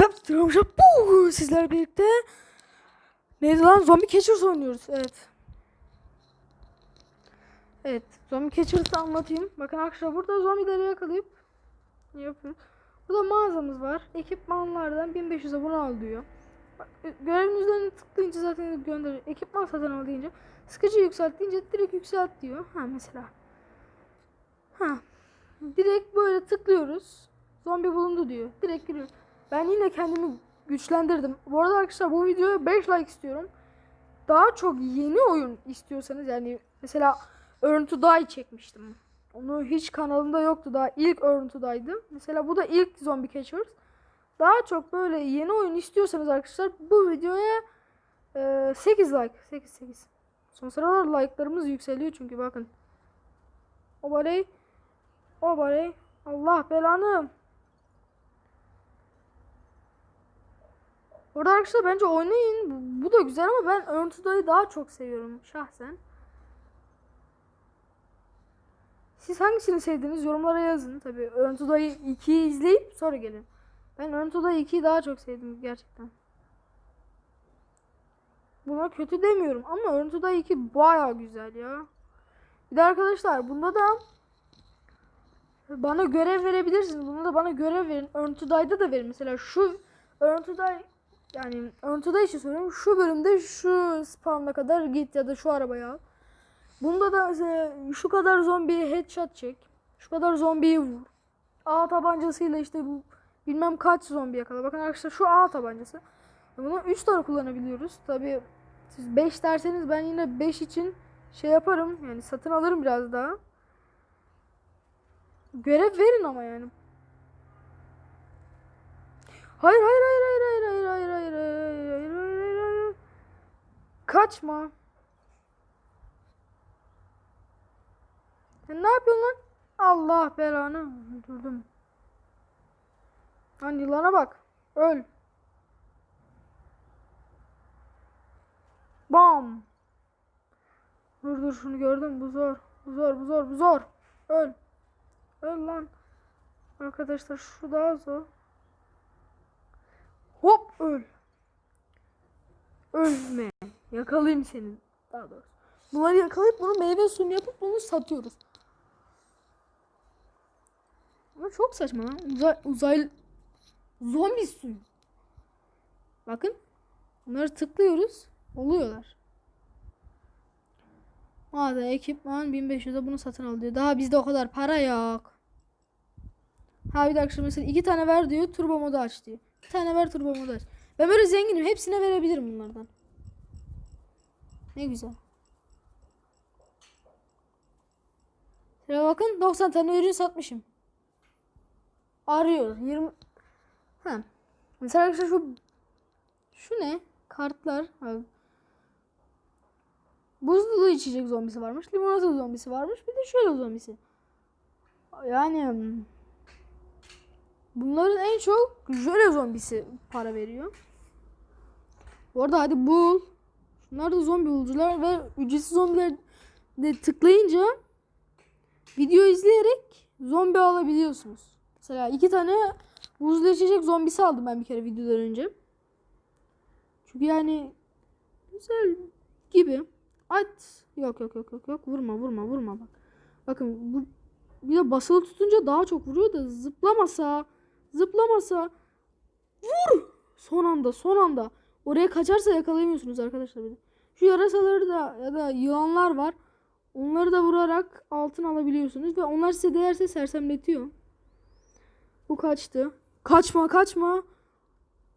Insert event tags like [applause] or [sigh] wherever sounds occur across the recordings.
Ben Tramşa bu sizler birlikte Neydi lan? Zombie Catchers oynuyoruz. Evet. Evet. Zombie Catchers'ı anlatayım. Bakın arkadaşlar burada zombileri yakalayıp yapıyoruz. Burada mağazamız var. Ekipmanlardan 1500'e bunu al diyor. Bak, e, Görevin üzerine tıklayınca zaten gönderiyor. Ekipman satın al deyince sıkıcı yükselt deyince direkt yükselt diyor. Ha mesela. Ha. Direkt böyle tıklıyoruz. Zombi bulundu diyor. Direkt giriyor. Ben yine kendimi güçlendirdim. Bu arada arkadaşlar bu videoya 5 like istiyorum. Daha çok yeni oyun istiyorsanız yani mesela to Die çekmiştim. Onu hiç kanalımda yoktu. Daha ilk Die'dı. Mesela bu da ilk Zombie Catchers. Daha çok böyle yeni oyun istiyorsanız arkadaşlar bu videoya e, 8 like. 8 8. Son sıralar like'larımız yükseliyor çünkü bakın. Obaley. Obaley. Allah belanı. Orada arkadaşlar bence oynayın. Bu- da güzel ama ben Die'yi daha çok seviyorum şahsen. Siz hangisini sevdiniz yorumlara yazın. Tabi Die 2'yi izleyip sonra gelin. Ben Die 2'yi daha çok sevdim gerçekten. Buna kötü demiyorum ama Die 2 baya güzel ya. Bir de arkadaşlar bunda da bana görev verebilirsiniz. Bunda da bana görev verin. Die'da da verin. Mesela şu Die yani Die için söylüyorum. Şu bölümde şu spawn'a kadar git ya da şu arabayı al. Bunda da şu kadar zombiye headshot çek. Şu kadar zombiyi vur. A tabancasıyla işte bu bilmem kaç zombi yakala. Bakın arkadaşlar şu A tabancası. Bunu 3 tane kullanabiliyoruz. Tabi siz 5 derseniz ben yine 5 için şey yaparım. Yani satın alırım biraz daha. Görev verin ama yani. Hayır hayır hayır hayır hayır hayır hayır hayır hayır hayır hayır hayır hayır. Kaçma. Sen ne yapıyorsun lan? Allah belanı. Durdum. Lan yılana bak. Öl. Bam. Dur dur şunu gördüm. Bu zor. Bu zor bu zor bu zor. Öl. Öl lan. Arkadaşlar şu daha zor. Hop öl. Ölme. Yakalayayım seni. Daha doğrusu. Bunları yakalayıp bunu meyve suyunu yapıp bunu satıyoruz. Ama çok saçma lan. Uzay, uzay zombi suyu. Bakın. Bunları tıklıyoruz. Oluyorlar. Mağaza ekipman 1500'e bunu satın al diyor. Daha bizde o kadar para yok. Ha bir akşam mesela iki tane ver diyor. Turbo modu aç diyor. Bir tane ver turbo modu aç. Ben böyle zenginim. Hepsine verebilirim bunlardan. Ne güzel. Şuraya bakın 90 tane ürün satmışım. Arıyor. 20 Ha. Mesela arkadaşlar şu şu ne? Kartlar. Ha. Buzlu içecek zombisi varmış. Limonata zombisi varmış. Bir de şöyle zombisi. Yani hmm, bunların en çok jöle zombisi para veriyor. Bu arada hadi bul. Şunlar da zombi bulucular ve ücretsiz zombiler de tıklayınca video izleyerek zombi alabiliyorsunuz. Mesela iki tane buzlu içecek zombisi aldım ben bir kere videodan önce. Çünkü yani güzel gibi. At. Yok yok yok yok yok. Vurma vurma vurma bak. Bakın bu bir de basılı tutunca daha çok vuruyor da zıplamasa zıplamasa vur. Son anda son anda. Oraya kaçarsa yakalayamıyorsunuz arkadaşlar. De. Şu yarasaları da ya da yılanlar var. Onları da vurarak altın alabiliyorsunuz ve onlar size değerse sersemletiyor. Bu kaçtı. Kaçma kaçma.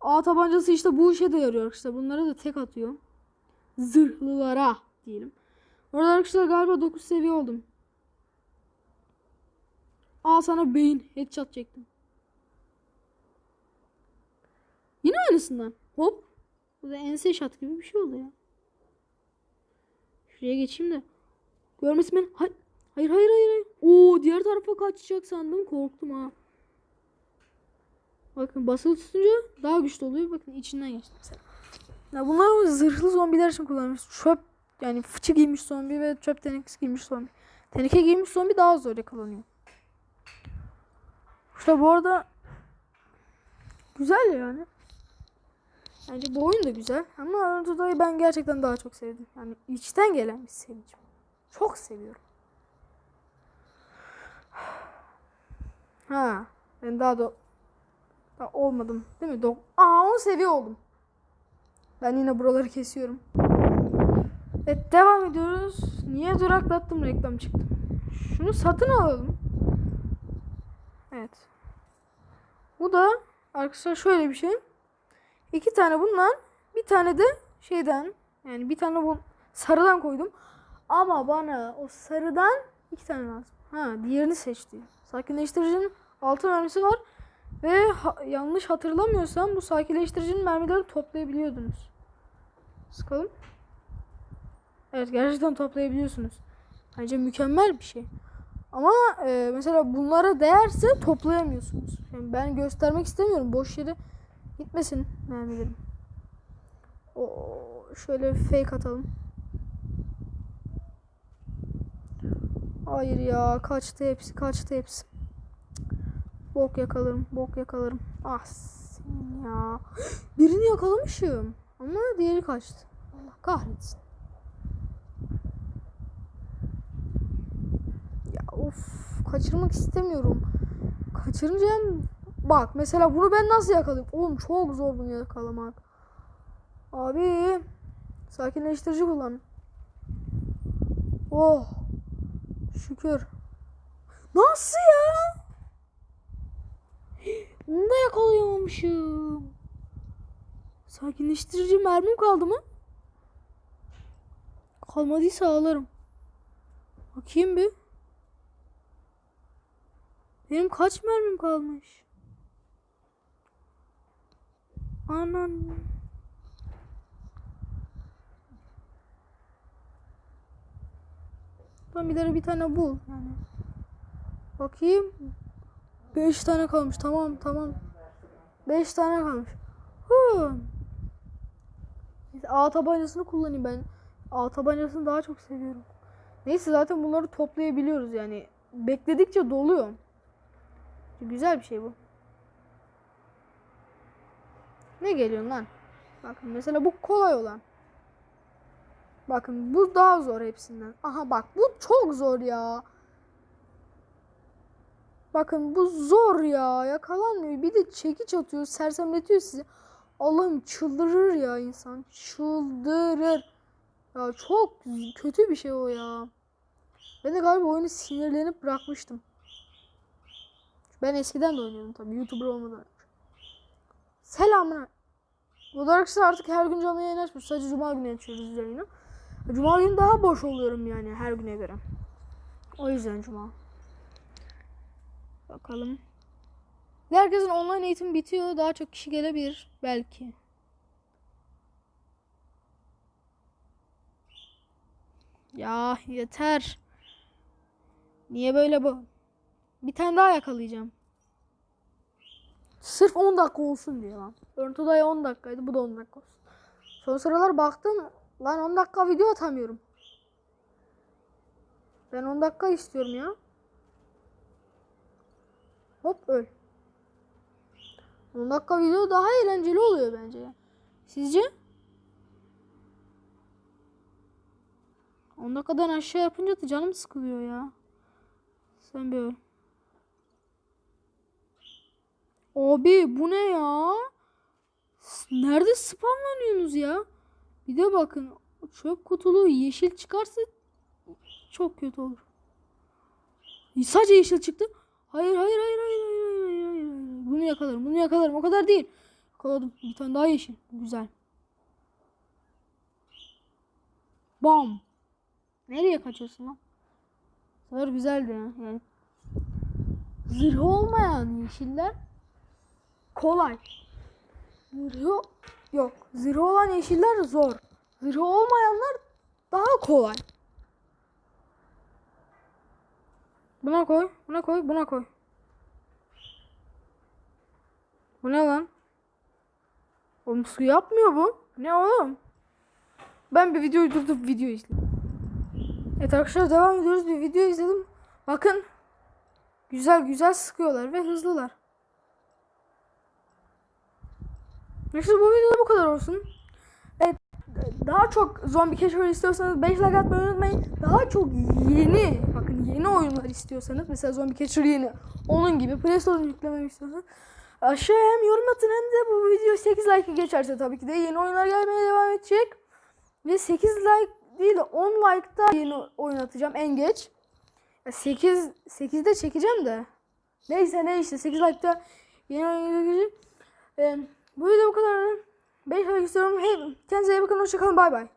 A tabancası işte bu işe de yarıyor işte. Bunlara da tek atıyor. Zırhlılara diyelim. Orada arkadaşlar galiba 9 seviye oldum. Al sana beyin. Headshot çektim. Yine aynısından. Hop. Bu da ense shot gibi bir şey oldu ya. Şuraya geçeyim de. Görmesin beni. Hayır. Hayır hayır hayır. Oo diğer tarafa kaçacak sandım. Korktum ha. Bakın basılı tutunca daha güçlü oluyor. Bakın içinden geçti mesela. Ya bunlar zırhlı zombiler için kullanılmış. Çöp yani fıçı giymiş zombi ve çöp tenekesi giymiş zombi. Teneke giymiş zombi daha zor yakalanıyor. İşte bu arada güzel yani. Bence bu oyun da güzel. Ama Aranto'dayı ben gerçekten daha çok sevdim. Yani içten gelen bir sevincim. Çok seviyorum. Ha, ben daha da daha olmadım değil mi? Dok Aa 10 seviye oldum. Ben yine buraları kesiyorum. Evet devam ediyoruz. Niye duraklattım reklam çıktı. Şunu satın alalım. Evet. Bu da arkadaşlar şöyle bir şey. İki tane bundan bir tane de şeyden yani bir tane bu sarıdan koydum. Ama bana o sarıdan iki tane lazım. Ha diğerini seçti. Sakinleştiricinin altı mermisi var. Ve ha- yanlış hatırlamıyorsam bu sakinleştiricinin mermileri toplayabiliyordunuz. Sıkalım. Evet gerçekten toplayabiliyorsunuz. Bence mükemmel bir şey. Ama e, mesela bunlara değerse toplayamıyorsunuz. Yani ben göstermek istemiyorum. Boş yere gitmesin mermilerim. O şöyle fake atalım. Hayır ya kaçtı hepsi kaçtı hepsi. Bok yakalarım bok yakalarım. Ah ya. [gasps] Birini yakalamışım. Ama diğeri kaçtı. Allah kahretsin. Ya of kaçırmak istemiyorum. Kaçırınca bak mesela bunu ben nasıl yakalayayım? Oğlum çok zor bunu yakalamak. Abi sakinleştirici kullan. Oh şükür. Nasıl ya? Onu da yakalayamamışım. Sakinleştirici mermim kaldı mı? Kalmadıysa ağlarım. Bakayım bir. Benim kaç mermim kalmış? Anan. Tane bir tane bul yani. Bakayım. 5 tane kalmış. Tamam tamam. 5 tane kalmış. Hı. Neyse, A tabancasını kullanayım ben. A tabancasını daha çok seviyorum. Neyse zaten bunları toplayabiliyoruz yani. Bekledikçe doluyor. Güzel bir şey bu. Ne geliyor lan? Bakın mesela bu kolay olan. Bakın bu daha zor hepsinden. Aha bak bu çok zor ya. Bakın bu zor ya. Yakalanmıyor. Bir de çekiç atıyor. Sersemletiyor sizi. Allah'ım çıldırır ya insan. Çıldırır. Ya çok kötü bir şey o ya. Ben de galiba oyunu sinirlenip bırakmıştım. Ben eskiden de oynuyordum tabii. YouTuber olmadan Selamlar. Bu da arkadaşlar artık her gün canlı yayın açmıyoruz. Sadece cuma günü açıyoruz yayını. Cuma günü daha boş oluyorum yani her güne göre. O yüzden cuma. Bakalım. Herkesin online eğitim bitiyor. Daha çok kişi gelebilir. Belki. Ya yeter. Niye böyle bu? Bir tane daha yakalayacağım. Sırf 10 dakika olsun diye lan. Örüntü odaya 10 dakikaydı. Bu da 10 dakika olsun. Son sıralar baktım. Lan 10 dakika video atamıyorum. Ben 10 dakika istiyorum ya. Hop öl. 10 dakika video daha eğlenceli oluyor bence. Sizce? 10 dakikadan aşağı yapınca da canım sıkılıyor ya. Sen bir öl. Abi bu ne ya? Nerede spamlanıyorsunuz ya? Bir de bakın çöp kutulu yeşil çıkarsa çok kötü olur. Sadece yeşil çıktı. Hayır hayır hayır hayır hayır hayır hayır. Bunu yakalarım bunu yakalarım o kadar değil. Yakaladım bir tane daha yeşil. Güzel. Bam. Nereye kaçıyorsun lan? Sefer güzeldi ya. Yani zırhı olmayan yeşiller kolay. Zırhı yok. Zırhı olan yeşiller zor. Zırhı olmayanlar daha kolay. Buna koy, buna koy, buna koy. Bu ne lan? Oğlum su yapmıyor bu. Ne oğlum? Ben bir videoyu durdurup video izleyeyim. Evet arkadaşlar devam ediyoruz. Bir video izledim. Bakın. Güzel güzel sıkıyorlar ve hızlılar. İşte bu videoda bu kadar olsun. Evet, daha çok zombi keşfı istiyorsanız 5 like atmayı unutmayın. Daha çok yeni, bakın yeni oyunlar istiyorsanız mesela zombi catcher yeni. Onun gibi Play Store'dan yüklememi istiyorsanız aşağıya hem yorum atın hem de bu video 8 like geçerse tabii ki de yeni oyunlar gelmeye devam edecek. Ve 8 like değil de 10 like'da yeni oyun atacağım en geç. Ya 8 8'de çekeceğim de. Neyse ne işte 8 like'da yeni oyun gelecek. Ee, bu video bu kadar. 5 like istiyorum. Hey, kendinize iyi bakın. Hoşçakalın. Bay bay.